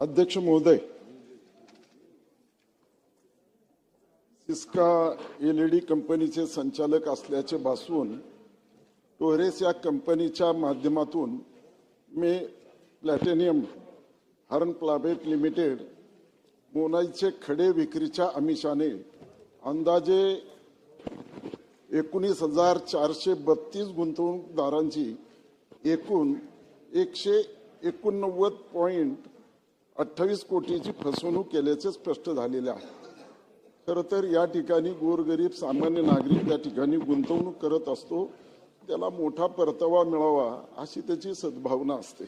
अध्यक्ष महोदय Syska LED कंपनीचे संचालक असल्याचे भासून टोरेस या कंपनीच्या माध्यमातून मी प्लॅटिनियम हर्न प्लाबेट लिमिटेड मोनाईचे खडे विक्रीच्या आमिषाने अंदाजे एकोणीस हजार चारशे बत्तीस गुंतवणूकदारांची एकूण एकशे एकोणनव्वद पॉईंट अठ्ठावीस कोटीची फसवणूक केल्याचे स्पष्ट झालेले आहे. खरं तर या ठिकाणी गोरगरीब सामान्य नागरिक त्या ठिकाणी गुंतवणूक करत असतो त्याला मोठा परतावा मिळावा अशी त्याची सद्भावना असते.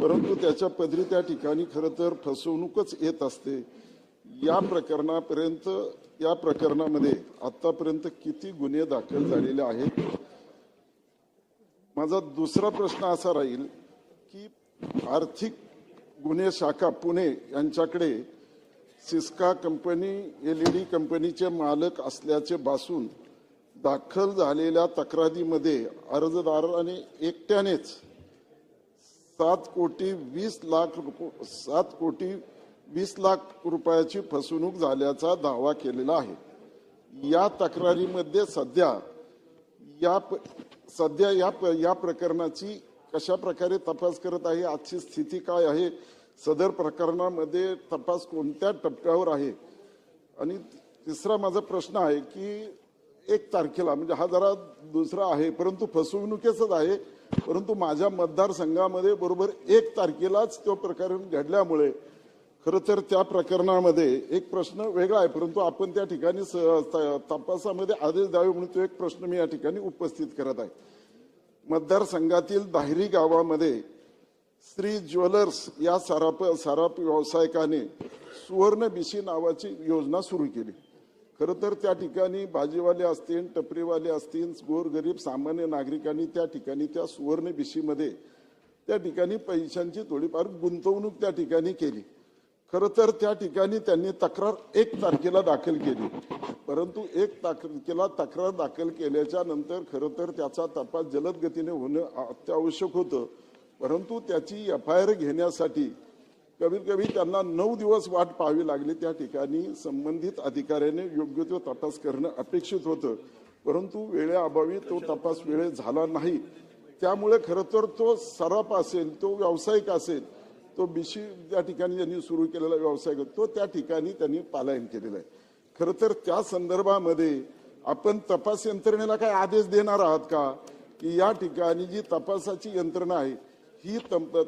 परंतु त्याच्या पदरी त्या ठिकाणी खरं तर फसवणूकच येत असते. या प्रकरणापर्यंत या प्रकरणामध्ये आतापर्यंत किती गुन्हे दाखल झालेले आहेत? माझा दुसरा प्रश्न असा राहील की आर्थिक गुन्हे शाखा पुणे यांच्याकडे Syska company L E D कंपनीचे मालक असल्याचे भासून दाखल झालेल्या तक्रारीमध्ये अर्जदाराने एकट्यानेच सात कोटी वीस लाख रुप- सात कोटी वीस लाख रुपयाची फसवणूक झाल्याचा दावा केलेला आहे. या तक्रारीमध्ये सध्या या प- सध्या या प्र या प्रकरणाची कशा प्रकारे तपास करत आहे आजची स्थिती काय आहे सदर प्रकरणामध्ये तपास कोणत्या टप्प्यावर आहे? आणि तिसरा माझा प्रश्न आहे की एक तारखेला म्हणजे हा जरा दुसरा आहे परंतु फसवणुकीचाच आहे परंतु माझ्या मतदारसंघामध्ये बरोबर एक तारखेलाच तो प्रकरण घडल्यामुळे खरं तर त्या प्रकरणामध्ये एक प्रश्न वेगळा आहे परंतु आपण त्या ठिकाणी स- तपासामध्ये आदेश द्यावे म्हणून तो एक प्रश्न मी या ठिकाणी उपस्थित करत आहे. मतदारसंघातील दाहिरी गावामध्ये श्री ज्वेलर्स या सराप सराप व्यावसायिकाने सुवर्ण बिशी नावाची योजना सुरू केली. खरं तर त्या ठिकाणी भाजीवाले असतील टपरीवाले असतील गोरगरीब सामान्य नागरिकांनी त्या ठिकाणी त्या सुवर्ण बिशीमध्ये त्या ठिकाणी पैशांची थोडीफार गुंतवणूक त्या ठिकाणी केली. खरं तर त्या ठिकाणी त्यांनी तक्रार एक तारखेला दाखल केली. परंतु एक तारखेला तक्रार दाखल केल्याच्यानंतर खरं तर त्याचा तपास जलद गतीने होणं अत्यावश्यक होतं. परंतु त्याची एफ आय आर घेण्यासाठी कमीत कमी त्यांना नऊ दिवस वाट पाहावी लागली. त्या ठिकाणी संबंधित अधिकाऱ्याने योग्य तो तपास करणं अपेक्षित होतं. परंतु वेळेअभावी तो तपास वेळे झाला नाही. त्यामुळे खरं तर तो सराप असेल तो व्यावसायिक असेल तो बिशी त्या ठिकाणी ज्यांनी सुरू केलेला व्यवसाय तो त्या ठिकाणी त्यांनी पालायन केलेला आहे. खरं तर त्या संदर्भामध्ये आपण तपास यंत्रणेला काय आदेश देणार आहात का? की या ठिकाणी जी तपासाची यंत्रणा आहे ही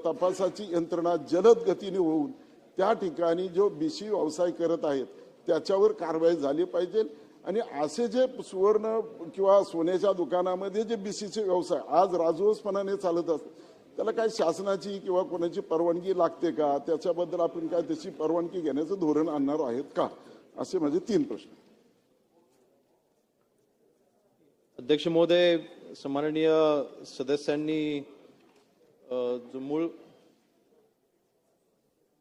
तपासाची यंत्रणा जलद गतीने होऊन त्या ठिकाणी जो बिशी व्यवसाय करत आहेत त्याच्यावर कारवाई झाली पाहिजे. आणि असे जे सुवर्ण किंवा सोन्याच्या दुकानामध्ये जे बीसीचे व्यवसाय आज राजवसपणाने चालत असतात त्याला काय शासनाची किंवा कोणाची परवानगी लागते का? त्याच्याबद्दल आपण काय त्याची परवानगी घेण्याचं धोरण आणणार आहेत का? असे माझे तीन प्रश्न. अध्यक्ष महोदय सन्माननीय सदस्यांनी जो मूळ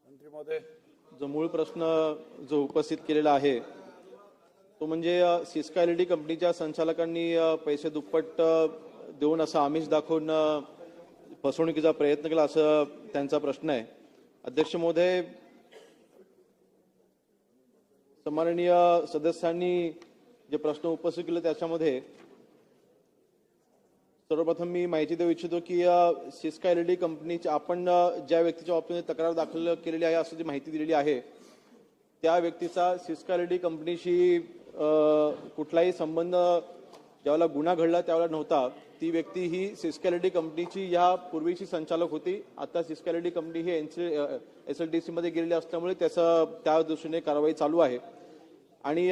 मंत्री महोदय. जो मूळ प्रश्न जो उपस्थित केलेला आहे तो म्हणजे सिस्का एल डी कंपनीच्या संचालकांनी पैसे दुप्पट देऊन असा आमिष दाखवून फसवणुकीचा प्रयत्न केला असं त्यांचा प्रश्न आहे. अध्यक्ष महोदय सन्माननीय सदस्यांनी जे प्रश्न उपस्थित केले त्याच्यामध्ये सर्वप्रथम मी माहिती देऊ इच्छितो की सिस्का एल डी कंपनीच्या आपण ज्या व्यक्तीच्या ऑफिसमध्ये तक्रार दाखल केलेली आहे असं जी माहिती दिलेली आहे त्या व्यक्तीचा सिस्का एल डी कंपनीशी कुठलाही संबंध ज्यावेळेला गुन्हा घडला त्यावेळेला नव्हता. ती व्यक्ती ही सिस्कॅलिटी कंपनीची या पूर्वीची संचालक होती. आता सिस्कॅलिटी कंपनी ही एस एल डी सी मध्ये गेलेली असल्यामुळे त्याचं त्या दृष्टीने कारवाई चालू आहे. आणि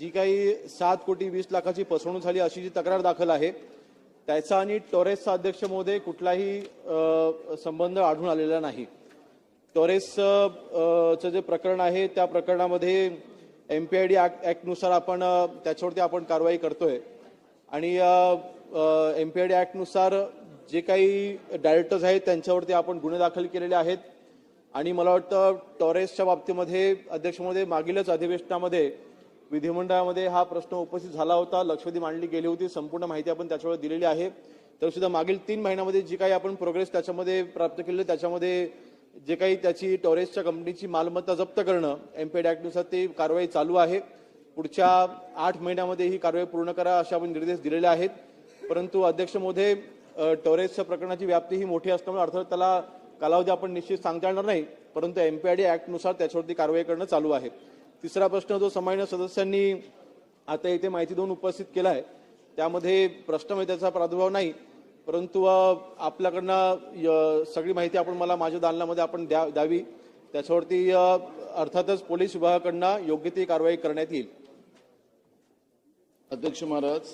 जी काही सात कोटी वीस लाखाची फसवणूक झाली अशी जी तक्रार दाखल आहे त्याचा आणि टोरेसचा अध्यक्ष महोदय कुठलाही संबंध आढळून आलेला नाही. टोरेसचं चं जे प्रकरण आहे त्या प्रकरणामध्ये एमपीआयडी ऍक्टनुसार आपण त्याच्यावरती आपण कारवाई करतोय. आणि एमपीआयडी ऍक्टनुसार जे काही डायरेक्टर्स आहेत त्यांच्यावरती आपण गुन्हे दाखल केलेले आहेत. आणि मला वाटतं टॉरेसच्या बाबतीमध्ये अध्यक्षमध्ये मागीलच अधिवेशनामध्ये विधिमंडळामध्ये हा प्रश्न उपस्थित झाला होता. लक्षवेधी मांडली गेली होती. संपूर्ण माहिती आपण त्याच्यावर दिलेली आहे. तर सुद्धा मागील तीन महिन्यामध्ये जी काही आपण प्रोग्रेस त्याच्यामध्ये प्राप्त केलेलं त्याच्यामध्ये जे काही त्याची टॉरेसच्या कंपनीची मालमत्ता जप्त करणं एमपीएड ऍक्टनुसार ती कारवाई चालू आहे. पुढच्या आठ महिन्यामध्ये ही कारवाई पूर्ण करा असे आपण निर्देश दिलेले आहेत. परंतु अध्यक्ष मोदे टोरेसच्या प्रकरणाची व्याप्ती ही मोठी असल्यामुळे अर्थात त्याला कालावधी आपण निश्चित सांगता येणार नाही. परंतु एमपीआयडी ॲक्टनुसार त्याच्यावरती कारवाई करणं चालू आहे. तिसरा प्रश्न जो सामान्य सदस्यांनी आता इथे माहिती देऊन उपस्थित केला आहे त्यामध्ये प्रश्नमध्ये त्याचा प्रादुर्भाव नाही. परंतु आपल्याकडनं य- सगळी माहिती आपण मला माझ्या दालनामध्ये आपण द्या द्यावी. त्याच्यावरती अर्थातच पोलीस विभागाकडनं योग्य ती कारवाई करण्यात येईल. अध्यक्ष महाराज.